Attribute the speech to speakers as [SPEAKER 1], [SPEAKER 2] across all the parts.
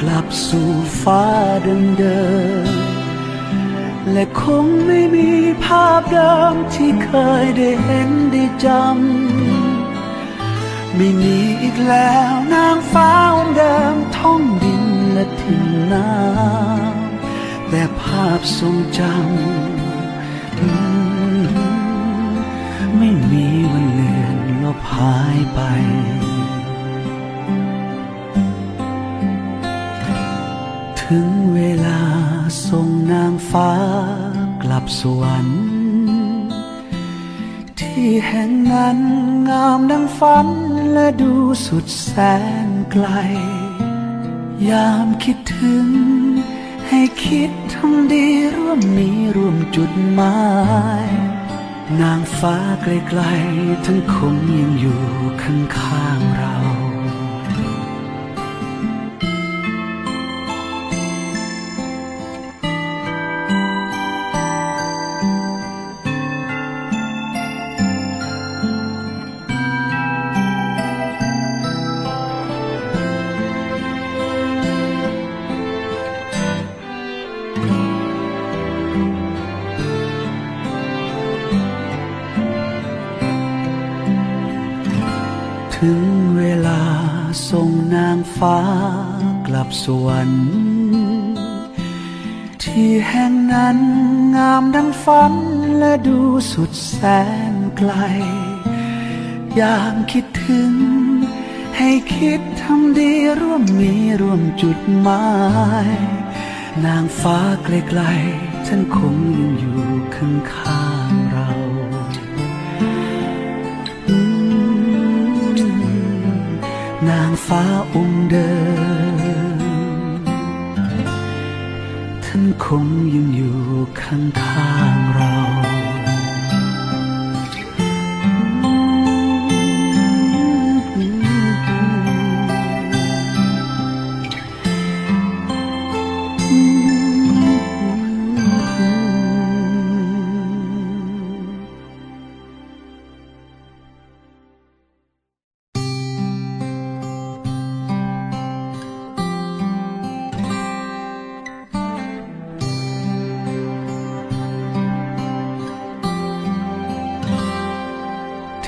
[SPEAKER 1] กลับสู่ฟ้าเดิมๆและคงไม่มีภาพเดิมที่เคยได้เห็นได้จำไม่มีอีกแล้วนางฟ้าองค์เดิมท่องดินและทิ้งน้ำแต่ภาพทรงจำมไม่มีวันเลือนลบหายไป ถึงเวลาส่งนางฟ้ากลับสวรรค์ ที่แห่งนั้นงามดังฝันและดูสุดแสนไกล ยามคิดถึง ให้คิดทำดีร่วมนี้ร่วมจุดหมายนางฟ้าไกลๆทั้งคงยังอยู่ข้างๆเรา ฟ้ากลับสวรรค์ที่แห่งนั้นงามดังฝันและดูสุดแสนไกล ยามคิดถึง ให้คิดทำดีร่วมมีร่วมจุดหมาย นางฟ้าไกลๆท่านคงยังอยู่ข้างๆางฟ้าองค์เดิม ท่านคงยังอยู่ข้างๆเรา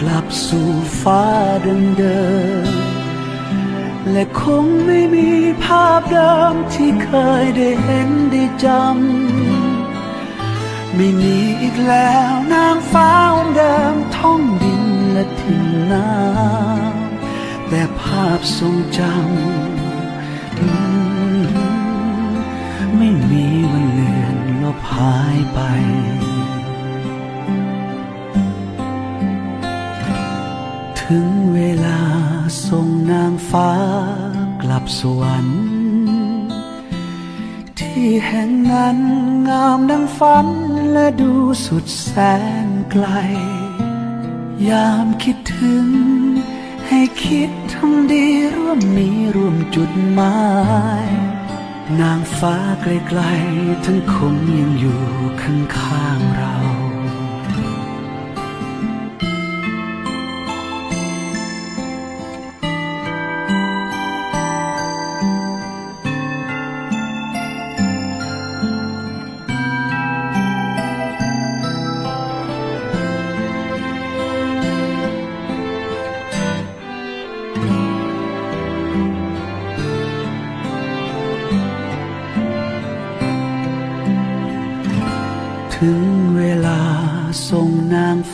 [SPEAKER 1] กลับสู่ฟ้าเดิมๆและคงไม่มีภาพเดิมที่เคยได้เห็นได้จำไม่มีอีกแล้วนางฟ้าองค์เดิมท่องดินและทิ้งน้ำแต่ภาพทรงจำไม่มีวันเลือนลบหายไป ถึงเวลาทรงนางฟ้ากลับสวรรค์ ที่แห่งนั้นงามดังฝันและดูสุดแสนไกล ยามคิดถึง ให้คิดทำดีร่วมมีร่วมจุดหมาย นางฟ้าไกลๆท่านคงยังอยู่ข้างๆเรา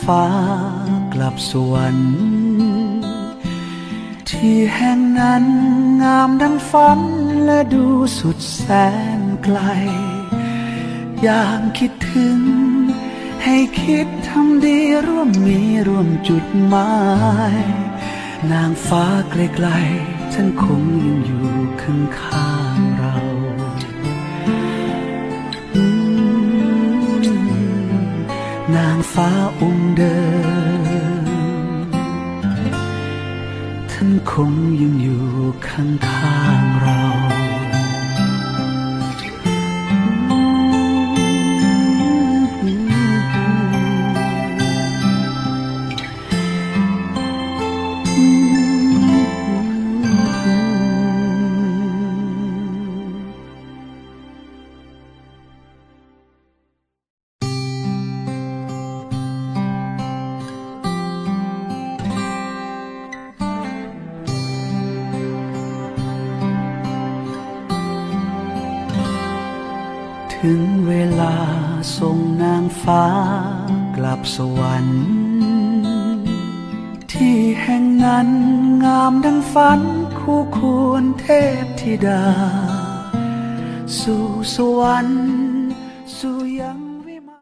[SPEAKER 1] ฟ้ากลับสวรรค์ที่แห่งนั้นงามดังฝันและดูสุดแสนไกล ยามคิดถึง ให้คิดทำดีร่วมมีร่วมจุดหมาย นางฟ้าไกลๆท่านคงยังอยู่ข้างๆเรา นางฟ้าองค์เดิม ท่านคงยังอยู่ข้างข้า ถึงเวลาส่งนางฟ้ากลับสวรรค์ ที่แห่งนั้นงามดังฝันคู่ควรเทพธิดา สู่สวรรค์